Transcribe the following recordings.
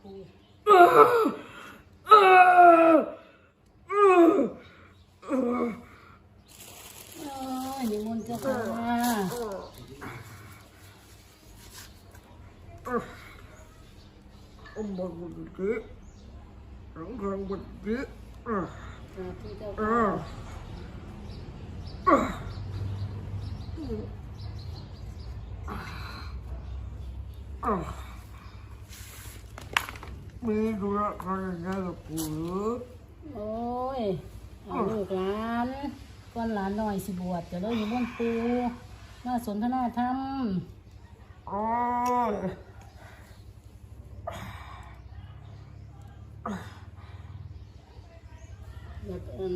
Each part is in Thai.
เจ้าค่ะครูโอ้ยนิมนต์เจ้าค่ะ ông bà một cái rắn răng một cái สาธุเจ้าค่ะ มีดูแลกันยังไงกับกูโอ้ยเอาลูกหลานก้อนหลานหน่อยสิบวชจะได้นิมนต์ปูมาสนทนาธรรมโอ้ยอยากเอิ่ม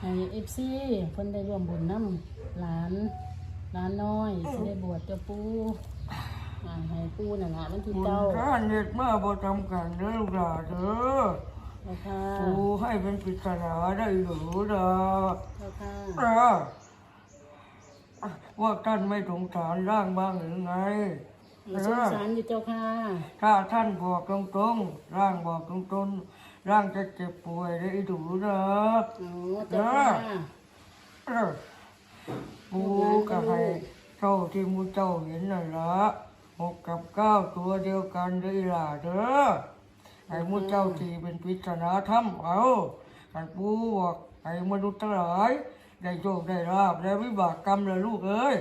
ให้เอฟซีเพิ่นได้ร่วมบุญน้ำหลานหลานน้อยสิได้บวชเจ้าปู อ่าให้ปูน่ะนะวันที่บุญเก้าข้าเน็ตมาบ่จำกันเด้อลูกหลานเด้อเจ้าค่ะกูให้เป็นปริศนาได้หรือเด้อ เจ้าค่ะเออว่าท่านไม่สงสารร่างบ้างหรือไงสงสารอยู่เจ้าค่ะถ้าท่านบอกตรงๆ ร่างบอกตรงๆ ร่างจะเจ็บป่วยได้ดูนะ โอ้เจ้าค่ะ เออปูก็ให้เจ้าที่มูเจ้าเห็นนั่นละ หกกับเก้าตัวเดียวกันเด้อล่ะเด้อให้มูเจ้าที่เป็นปริศนาธรรมเอาให้ปูบอกให้มนุษย์ทั้งหลาย ได้โชคได้ลาบได้วิบากกรรมเลยลูกเอ้ย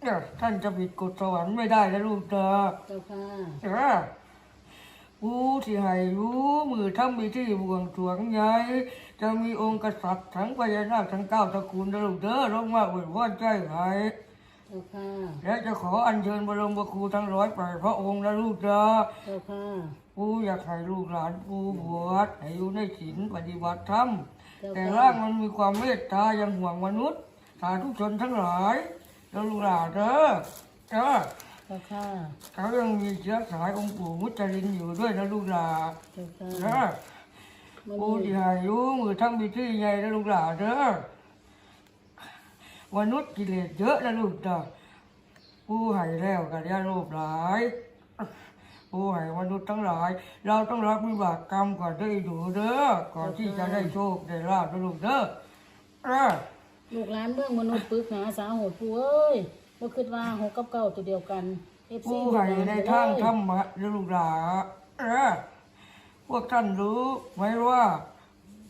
เนี่ยท่านจะผิดกฎสวรรค์ไม่ได้นะลูกเด้อเจ้าค่ะเออผู้ที่ให้รู้มือทำมีที่บวงสรวงใหญ่จะมีองค์กษัตริย์ทั้งพญานาคทั้งเก้าตระกูลนะลูกเด้อลงมาอวยพรใจให้ เจ้าค่ะและจะขออัญเชิญบรมครูทั้งร้อยแปดพระองค์นะลูกเด้อเจ้าค่ะผู้อยากให้ลูกหลานผู้บวชให้อยู่ในศีลปฏิบัติธรรมเจ้าแต่ค่ะร่างมันมีความเมตตายังห่วงมนุษย์สาธุชนทั้งหลายแล้วลูกหลานเด้อเด้อเจ้าค่ะเขายังมีเชื้อสายองค์ปู่มุจลินอยู่ด้วยนะลูกหลานเจ้าค่ะเด้อมื้ปู่อที่นี้หาอยุมือทำพิธีใหญ่นะลูกหลานเด้อ มนุษย์กิเลสเยอะนะลูกเด้อปู่ให้แล้วกันยาโลภหลายปู่ให้มนุษย์ทั้งหลาย เราต้องรับวิบากกรรมก่อนได้ดูเด้อก่อนที่จะได้โชคได้ลาภนะลูกเด้อเออลูกหลานเมืองมนุษย์ปึกหาสาโหดปูเอ้ยบ่คิดว่าหกกับเก้าตัวเดียวกัน FC ผู้ให้ในทางธรรมะนะลูกหลานเออพวกท่านรู้ไหมว่า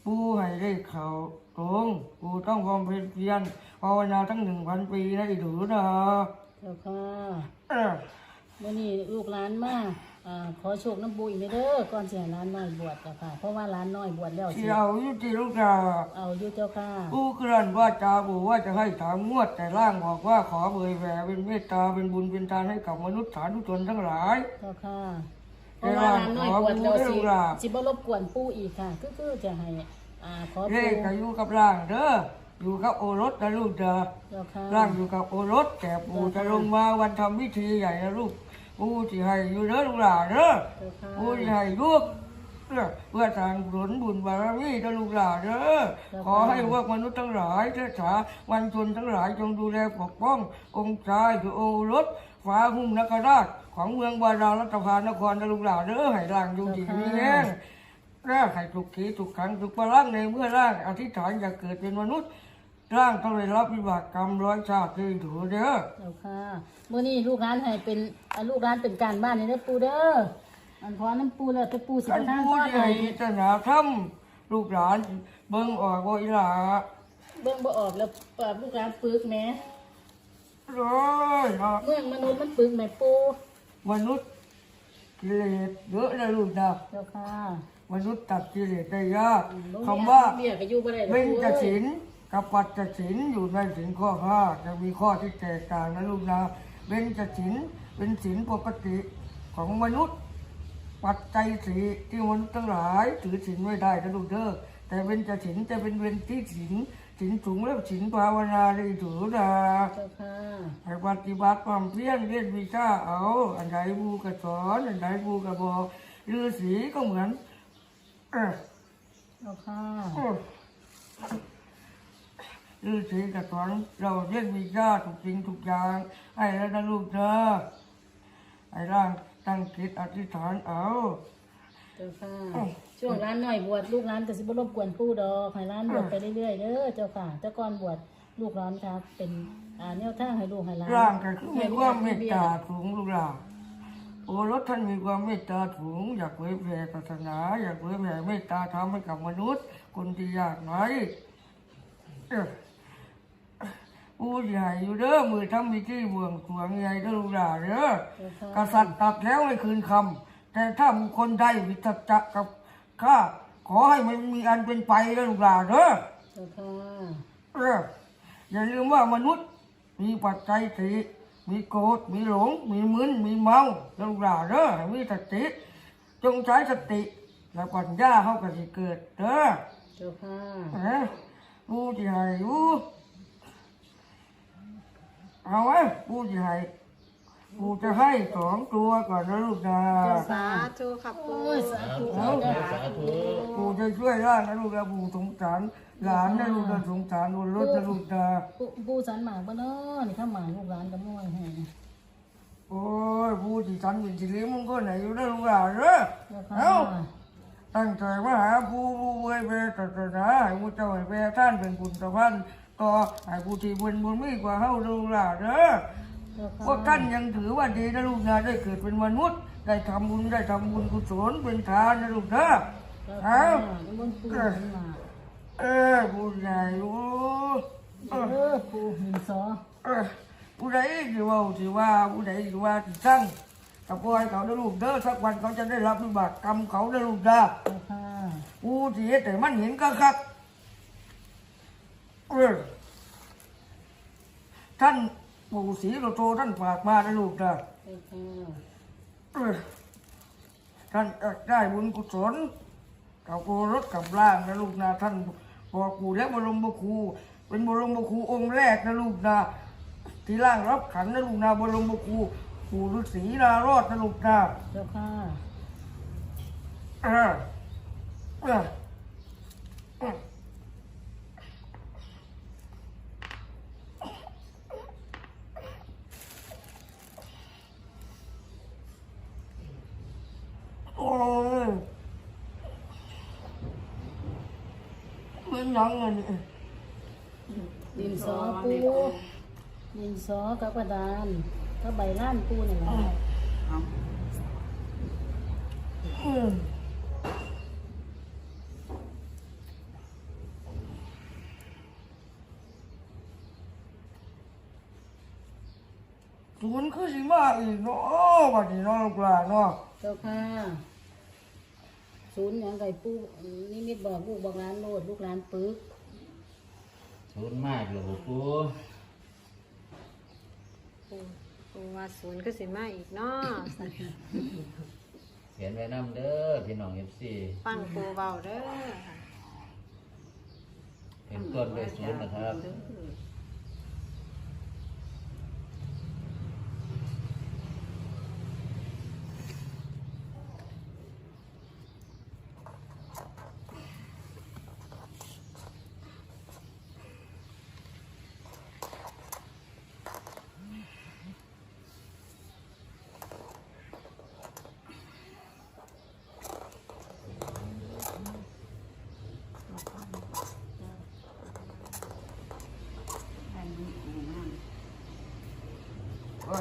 ผู้ให้ได้เขาตรงผู้ต้องความเพียร ภาวนาทั้งหนึ่งพันปีนะไอ้ดูนะเจ้าค่ะเออมื่อนี้ลูกหลานมาอ่าขอโชคน้ำบุญเด้อก่อนสิให้หลานน้อยบวชเจ้าค่ะ เพราะว่าหลานน้อยบวชแล้วสิที่เอาอยุติลูกหลานเอาอยู่เจ้าค่ะผู้กลั่นว่าจาบอกว่าจะให้ถามงวดแต่ร่างบอกว่าขอเบยแหวเป็นเมตตาเป็นบุญเป็นทานให้กับมนุษย์สาธุชนทั้งหลาย เจ้าค่ะเพเวราะว่าลาหลานน้อยบวชแล้วขอสิบุญเด้อลูกหลานสิบ่รบกวนปู่อีกค่ะก็คือจะให้อ่าขอเฮ้ปู่ก็อยู่กับร่างเด้อ อยู่กับโอรสนะลูกเด้อเจ้าค่ะร่างอยู่กับโอรส แต่ปู่จะลงมาวันทำพิธีใหญ่นะลูกปู่ที่ให้อยู่เด้อลูกหลานเด้อเจ้าค่ะปู่ที่ให้ลูกเด้อเพื่อทางผลบุญบารมีเด้อลูกหลานเด้อขอให้พวกมนุษย์ทั้งหลายเทศาวันชนทั้งหลายจงดูแลปกป้อง องค์ชายคือโอรสฟ้าหุ้มนคราชของเมืองบาดาลรัตภานครเด้อลูกหลานเด้อให้ร่างอยู่ดีมีแห้งร่างให้สุขีสุขขังสุขพลังในเมื่อร่างอธิษฐานอยากเกิดเป็นมนุษย์ ร่างต้องได้รับวิบากกรรมร้อยชาติที่ถูเด้อเจ้าค่ะมื่อนี้ลูกหลานให้เป็นอ่าลูกหลานเป็นการบ้านนี่เด้อปู่เด้ออันพอน้ำปู่แล้วแต่ปู่สิท่าปนระทานผู้พรใหญ่ให้ศาสนาธรรมลูกหลานเบิ่งออกว่าอีหลาเบิ่งบ่ออกแล้วปราบลูกหลานปึกแหมร้อยเนาะเมืองมนุษย์มันปึกแหมปู่มนุษย์กิเลสเยอะนะลูกนะเจ้าค่ะมนุษย์ตัดกิเลสได้ยากบ่คำว่าเบี้ยก็อยู่บ่ได้ดอกเบญจปู่ศีล กับปัจจศีลอยู่ในศีลข้อห้าจะมีข้อที่แตกต่างนะลูกนะเบญจศีลเป็นศีลปกติของมนุษย์ ปัจจัยสีที่มนุษย์ทั้งหลายถือศีลไม่ได้นะลูกเด้อแต่เบญจศีลจะเป็นเบญที่ศีลศีลสูงแล้วศีลภาวนาได้ถือนะเจ้าค่ะให้ปฏิบัติความเพียรเรียนวิชาเอา อันใดบูกระสอนอันใดบูกระบอกฤาษีก็เหมือนเออค่ะ ฤาษีกับสอนเราเรียนวิชาทุกสิ่งทุกอย่างให้แล้วนะลูกเด้อให้ร่างตั้งจิตอธิษฐานเอาเจ้าค่ะช่วงร้านหน่อยบวชลูกร้านก็สิบ่รบกวนปู่ดอกให้ร้านบวชไปเรื่อยๆเด้อเจ้าค่ะแต่ก่อนบวชลูกร้านครับ เป็นอ่าแนวทางให้ลูกให้ร้านร่างก็คือมีความเมตตาสูงลูกหลานโอ้รถท่านมีความเมตตาสูง อยากเผยแผ่ศาสนา อยากเผยแผ่เมตตาธรรมให้กับมนุษย์ คนที่ยากไร้ เอ้อผู้ใหญ่อยู่เด้อมือทำมีที่บวงสรวงใหญ่เด้อลูกหลานเด้อเจ้าค่ะกษัตริย์ตัดแล้วให้คืนคำแต่ถ้าบุคคลใดวิตจักกับข้าขอให้มันมีอันเป็นไปนะลูกหลานเด้อเจ้าค่ะเอออย่าลืมว่ามนุษย์มีปัจจัยสี่มีโกรธมีหลง มีมึนมีเมานะลูกหลานเด้อให้มีสติจงใช้สติแล้วปัญญาเข้ากับสิเกิดเด้อเจ้าค่ะเอ้ยผู้ที่ให้อยู่ เอาไว้ผู้ที่ให้ผู้จะให้สองตัวก่อนนะลูกนะสาธุครับปูโอ้ยสาธุเอาสาธุปู่จะช่วยร่างนะลูกนะปู่สงสารหลานนะลูกนะสงสารบนรถนะลูกนะปู่ปู่สันหมากบ่เนาะนี่ข้าหมากลูกร้านก็ม่วยให้โอ้ยปู่ที่ฉันเป็นสิริมงคลไหนอยู่นะลูกหลานเด้อเจ้าค่ะเอาตั้งใจมาหาปู่ปู่ไว้เวศาสนาให้ปู่เจ้าให้เวท่านเป็นบุญสะพัน ต่อให้ปู่ที่บุญบุญมีกว่าเฮานะลูกหลานเด้อเจ้าค่ะพวกท่านยังถือว่าดีนะลูกนะได้เกิดเป็นมนุษย์ ได้ทำบุญได้ทำบุญกุศลเป็นทานนะลูกนะเจ้าเอาค่ะนิมนต์ปู่สันหมากเออผู้ใหญ่รู้เอเอออปู่หินสอเออผู้ใดที่ว่าที่ว่าผู้ใดที่ว่าที่สั่งกับพ่อให้เขาได้ลูกเด้อสักวันเขาจะได้รับวิบากกรรมเขาได้ลูกเด้อเจ้าค่ะผู้ที่เฮ็ดแต่มันเห็นก็ครับ เออท่านปู่ศรีโลโตท่านฝากมาได้ลูกเด้อเจ้าค่ะเออท่านจะได้บุญกุศลกับโกรถกับร่างนะลูกนะท่านบอกปู่และบรมครูเป็นบรมครูองค์แรกนะลูกนะที่ร่างรับขันนะลูกนะบรมครูปู่ฤาษีนารอดนะลูกนะเจ้าค่ะเออเออเออโอ้ยมั นยังไงเนี่ยดินสอปูดินสอกับกระดานก็ใบล้านปูนี่แหละอืมศูนย์คือสิมาอีกเนาะบัดนี้เนาะลูกหลานเนาะเจ้าค่ะ ศูนย์หยังไก่ปูนี่มิดบอกลูกบอกร้านโลดลูกร้านปึกทุนมากเลยปูปูปูว่าศูนย์ก็สิมาอีกเนาะเขียนไว้น้ำเด้อพี่น้องเอฟซีฟังปูเบาเด้อค่ะเป็นต้นด้วยศูนย์นะครับ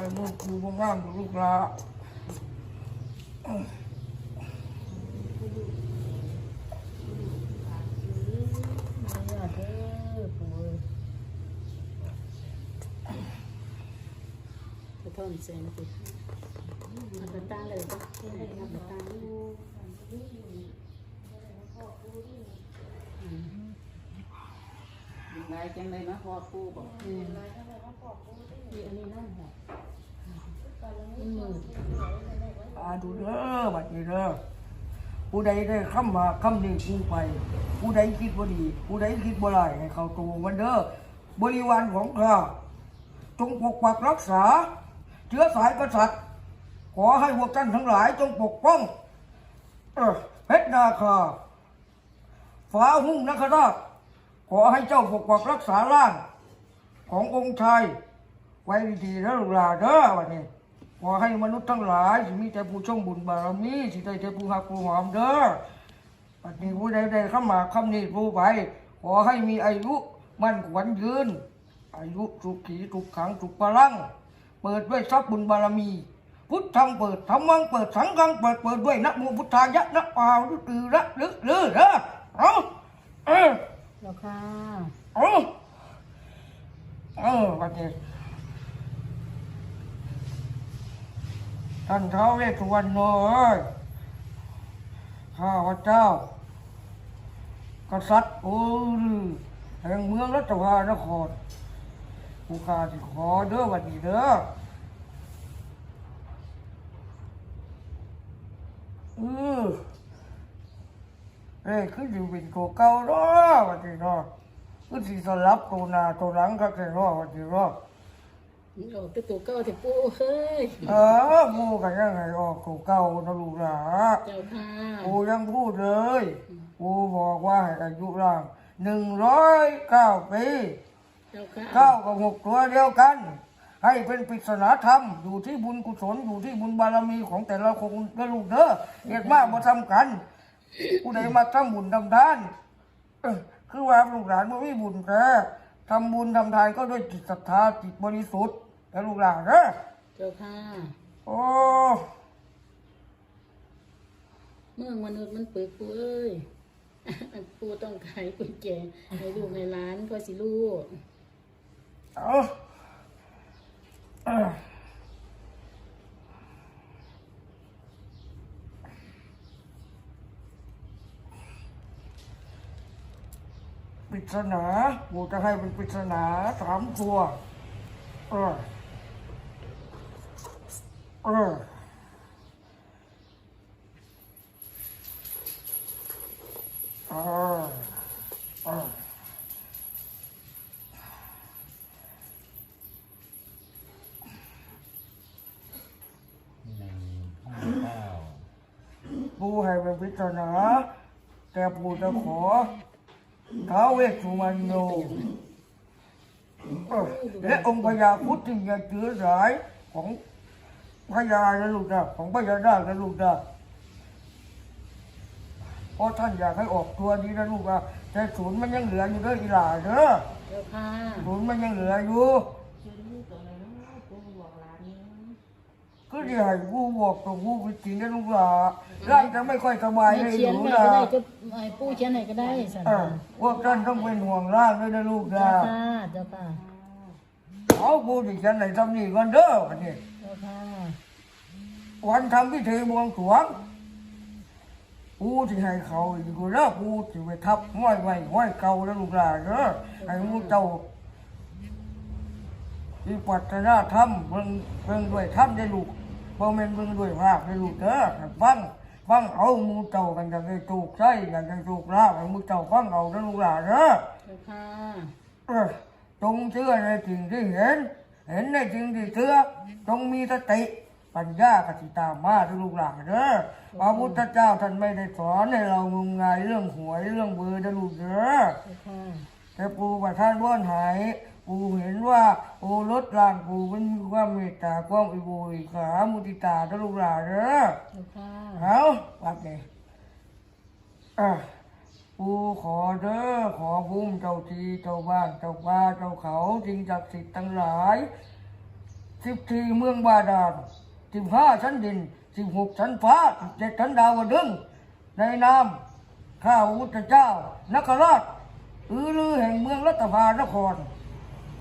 ไอ้มึงกูมึงงามกูลูกหลานไม่ากเด้อปูเอ้ยกระท่อนเสียงปูอัตตาเลยปะอัตตาลูกนายจังเลยนะพ่อปู่บอกอืมนี่อันนี้นั่นค่ะมันมืด อาดูเด้อบัดนี้เด้อผู้ใดได้คำมาคำนี้กูไป ผู้ใดคิดบ่ดีผู้ใดคิดบ่ร้ายให้เขาตัวมันเด้อบริวารของข้าจงปกปักรักษาเชื้อสายกษัตริย์ ขอให้พวกท่านทั้งหลายจงปกป้องเออเพชรนาคาฟ้าหุ่งนคราชขอให้เจ้าปกปักรักษาร่าง ขององค์ชายไว้ดีๆนะลูกหลานเด้อวันนี้ ขอให้มนุษย์ทั้งหลายสิมีแต่ผู้ช่องบุญบารมีสิได้แต่ผู้หักผู้หอมเด้อปัจจุบันใดๆเข้ามาคำนี้ผู้ไปขอให้มีอายุมั่นขวัญยืน อายุสุขีสุขขังสุขพลัง เปิดด้วยทรัพย์บุญบารมี พุทธังเปิดธรรมังเปิดสังฆังเปิดเปิดด้วยนะโมพุทธายะนะปาวลือระลึกลือเด้อเอาเออเจ้าค่ะเอาเออวันนี้ ท่านเท้าวเวสุวรรณโนเอ้ยข้าพเจ้า กษัตริย์โอ้ลือแห่งเมืองรัตภานครผู้ข้าที่ขอเด้อวันนี้เด้อเออเอ้ยคืออยู่เป็นตัวเก่าเนาะวันนี้เนาะคือสิสลับตัวหน้าตัวหลังก็แค่เนาะวันนี้เนาะ โอ้เป็นตัวเก่าแต่ปูเฮ้ยเออหมูกันยังไงออกตัวเก่านะลูกหลานเจ้าค่ะกูยังพูดเลยกูบอกว่าให้อายุร่างหนึ่งร้อยเก้าปีเจ้าค่ะเก้ากับหกตัวเดียวกัน ให้เป็นปริศนาธรรม อยู่ที่บุญกุศลอยู่ที่บุญบารมีของแต่ละคนและลูกเด้อเหตุมากมาทำกัน ผู้ใดมาทำบุญทำทานเอ้อคือว่าลูกหลานมันไม่บุญแท้ทำบุญทำทานก็ด้วยจิตศรัทธาจิตบริสุทธิ์ แล้วลูกหลานเด้อเจ้าค่ะโอ้เมืองมนุษย์มันเปิดปูเอ้ยปูต้องไขกุญแจให้ลูกในร้านก็สิลูกเอาเอ้อปริศนากูจะให้เป็นปริศนาสามตัวเออเออออออหนึ่งห้าเก้าปูให้เป็นปริศนาแต่ปูจะขอท้าวเวสสุวรรณโนเออและองค์พญาพุทธที่จะเจือสายของ พญาและลูกนะของพญานาคและลูกนะเพราะท่านอยากให้ออกตัวดีนะลูกนะแต่ศูนย์มันยังเหลืออยู่เด้ออีหล่าเด้อเจ้าค่ะศูนย์มันยังเหลืออยู่ก็ที่ให้ผู้บอกตัวผู้เป็นจริงนะลูกหล่ะร่างจะไม่ค่อยสบายให้เลยเขียนลูกไว้หล่ะก็ได้จะให้ปูเขียนไหนก็ได้สันเออพวกท่านต้องเป็นห่วงร่างด้วยนะลูกหเจ้าล่ะค่ะเจ้าค่ะเอาผู้ที่ฉันไหนทำนี่ก่อนเด้อวันนี้เจ้าค่ะ วันทำพิธีบวงสรวงผู้ที่ให้เขาอีกคนละผู้ที่ไปทับห้อยไว้ห้อยเก่าแล้วลูกหล่ะเด้อให้หมูเจ้าที่ปัตนาธรรมเพิ่งเพิ่งด้วยธรรมได้ลูกบ่แม่นเพิ่งด้วยภาคได้ลูกเด้อให้ฟังฟังเอาหมูเจ้ากันจะได้ถูกใช่กันจะถูกลาบให้หมูเจ้าฟังเอาเด้อลูกหล่ะเด้อเจ้าค่ะเออจงเชื่อในสิ่งที่เห็น เห็นในสิ่งที่เชื่อจงมีสติ ปัญญากติตามมาทุกลูกหลานเด้อพระพุทธเจ้าท่านไม่ได้สอนให้เรางมงายเรื่องหวยเรื่องเบอร์นะลูกเด้อเจ้าค่ะแต่ปู่ประท่านว่านหายปู่เห็นว่าโอรสร่างปู่มันมีความเมตตาความอิโบอิขามุติตาทุกลูกหลานเด้อเจ้าค่ะเอาวัดนี้อะปูขอเด้อขอพุ่มเจ้าทีเจ้าบ้านเจ้าป่าเจ้าเขาสิ่งศักดิ์สิทธิ์ทั้งหลายสิบทีเมืองบาดาล สิบห้าชั้นดินสิบหกชั้นฟ้าสิบเจ็ดชั้นดาวดึงในนามข้าพระพุทธเจ้านักราชอือลือแห่งเมืองรัตภานคร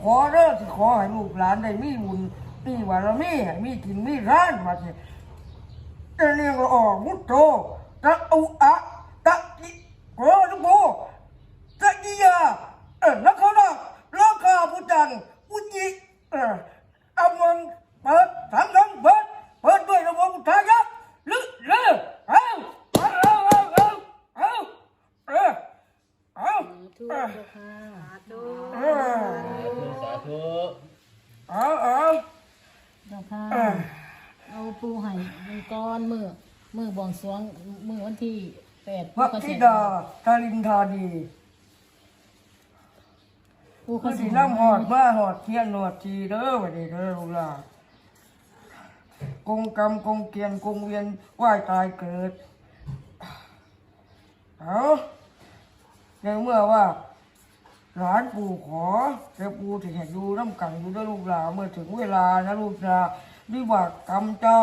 ขอเด้อที่ขอให้ลูกหลานได้มีบุญมีบารมีให้มีกินมีร้านมาสิเอเนียงละออกมุตโตตะอุอะตะกิโกรุโบตะกิยาเออนักเขาละราคาพุจังอุจิเอออามังเปิดสังฆังเปิดเปิดด้วยระบบพุทธายะลึกเลือเอาเอาเอาเอาเอาเอาเออเอา ทุก เออ เจ้าค่ะ สาธุ เออ สาธุ เอาเอา เจ้าค่ะ เออ เอาปูให้มือก้อนมือมือบวงสรวง มือวันที่แปดพระธิดาทารินทานีปูเขาเขาสิสิน้ำหอดมาหอดเทียนหนวดทีเด้อวันนี้เด้อลูกหลานกงกรรมกงเกียนกงเวียนว่ายตายเกิดเอาในเมื่อว่าหลานปู่ขอแต่ปู่ถึงให้อยู่น้ำกันอยู่ด้วยลูกหลานเมื่อถึงเวลานะลูกนะวิบากกรรมเจ้า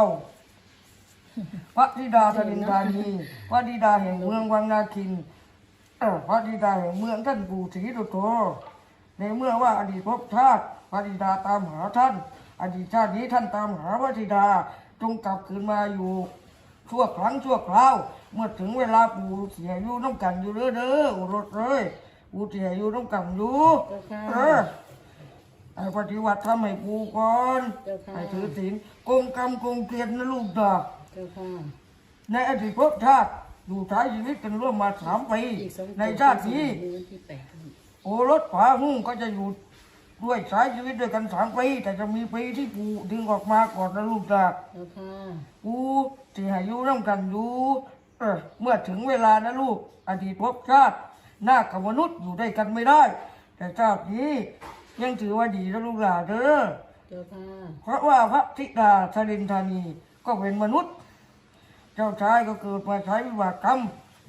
พระธิดาธนินทานีพระธิดาแห่งเมืองวังนาคินเอ่อพระธิดาแห่งเมืองท่านปู่ศรีโตโตในเมื่อว่าอดีตภพชาติพระธิดาตามหาท่าน อดีตชาตินี้ท่านตามหาพระธิดาจงกลับคืนมาอยู่ชั่วครั้งชั่วคราว เมื่อถึงเวลาปู่เสียอยู่น้ำกันอยู่เด้อเด้ออุรสเลยปู่เสียอยู่น้ำกันอยู่เออไอ้ปฏิวัติทำให้ปู่ก่อนให้ถือศีลโกงกรรมโกงเกียรตินะลูกดอก เจ้าค่ะ ในอดีตภพชาติอยู่ใช้ชีวิตกันร่วมมาสามปีอีกสองในชาตินี้วันที่แปดโอรสผาหุ้งก็จะอยู่ด้วยใช้ชีวิตด้วยกันสามปีแต่จะมีปีที่ปู่ดึงออกมาก่อนนะลูกดอกเจ้าค่ะกูที่ให้อยู่ร่วมกันอยู่เออเมื่อถึงเวลานะลูก อดีตภพชาติหน้ากับมนุษย์อยู่ด้วยกันไม่ได้ แต่ชาตินี้ยังถือว่าดีนะลูกหลานเด้อ เจ้าค่ะเพราะว่าพระธิดาชลินธานีก็เป็นมนุษย์ เจ้าชายก็เกิดมาใช้วิบากกรรม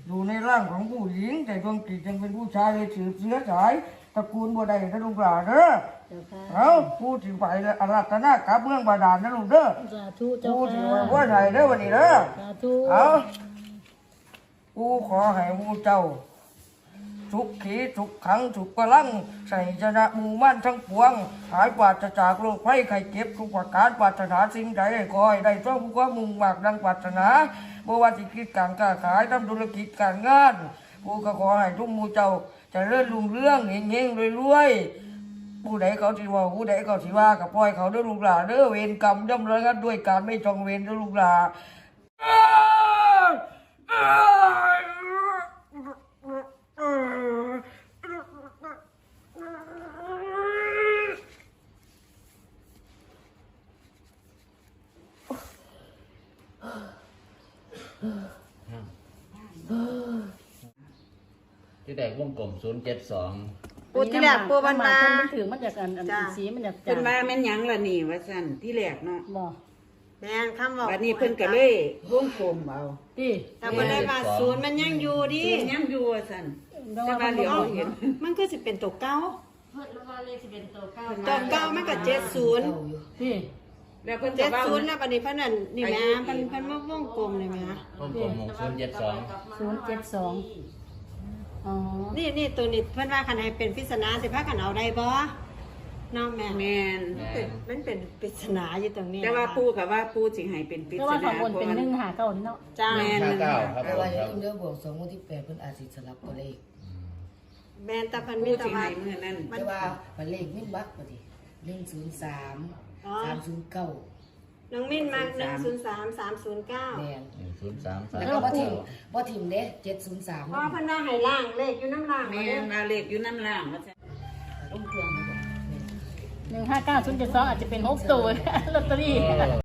อยู่ในร่างของผู้หญิง แต่ดวงจิตยังเป็นผู้ชายเลยถือเชื้อสายตระกูลบัวใดนะลูกหลานเด้อเจ้าค่ะเอาผู้ที่ไปเลยอาราธนากับเมืองบาดาลนะลูกเด้อสาธุเจ้าผู้ที่ค่ะว่าบัวใดเด้อวันนี้เด้อสาธุเอากูขอให้หมูเจ้า ทุกขีทุกขังทุกกลังใส่ชนะมูมั่นทั้งปวง หายปราศจากโรคภัยไข้เจ็บทุกประการปรารถนาสิ่งใดขอให้ได้ต้องความมุ่งมากดังปรารถนาบ่ว่าสิคิดการค้าขายทำธุรกิจการงานกูก็ขอให้ทุกมูเจ้าจะเริ่รุ่งเรื่องเฮงๆรวยๆผู้ใดเขาสิว่าผู้ใดเขาสิว่ากับปล่อยเขาเด้อลูกหลานเด้อเวรกรรมย่อมระงับด้วยการไม่จองเวรเด้อลูกหลาน ที่แดกวงกลมศูนย์เจ็ดสองปูที่แรกปูบันมาคนมันถือมันจากอันอันจ้ะ สีมันจากเพิ่นว่าแม่นหยังล่ะนี่ว่าซั่นที่แรกเนาะบ่แม่นคำบอกบัดนี้เพิ่นก็เลยวงกลมเอาที่ แต่บ่ได้ว่าศูนย์มันยังอยู่ดิ ศูนย์ยังอยู่ว่าซั่น แต่แต่ว่าว่าเดี๋เดี๋ยยววเห็น มันก็สิเป็นตัวเก้า เพิ่นว่าเลขสิเป็นตัวเก้าตัวเก้ามันก็เจ็ดศูนย์ที่แล้วเพิ่นเจ็จะดว่าศูนย์นะบัดนี้เพิ่นนั่นนี่แม่เพิ่นเพิ่นมาวงกลมนี่แม่วงกลมศูนย์เจ็ดสองศูนย์เจ็ดสองอ๋อนี่นี่ตัวนี้เพิ่นว่าคันให้เป็นปริศนาสิพากันเอาได้บ่น้องแม่แม่นเป็นมันเป็นปริศนาอยู่ตรงนี้แต่ว่าปู่ก็ว่าปู่สิให้เป็นปริแต่ศว่านาข้างบนเป็นหนึ่งหาเก้าเนาะจ้าแม่นห้าเก้าครับแต่ผมว่าครับเดี๋ยวบวกสองวันที่แปดเพิ่นอาจสิสลับตัวเลข แม่นแต่เพิ่นมีปู่แต่สิว่าให้มื้อนั้นแต่ว่ามันเลขมินบักพอดีหนึ่งศูนย์สามอ๋อ สามศูนย์เก้าน้องมิ้นมา103 309แมนหนึ่งศูนย์สามสามแล้วก็บ่ทิมบ่ทิมเด้เจ็ดศูนย์สามเพราะเพิ่นว่าให้ล่างเลขอยู่น้ำล่างแม่นว่าเลขอยู่น้ำล่างว่าซั่นหนึ่งห้าเก้าศูนย์เจ็ดสองอาจจะเป็นหกตัวลอตเตอรี่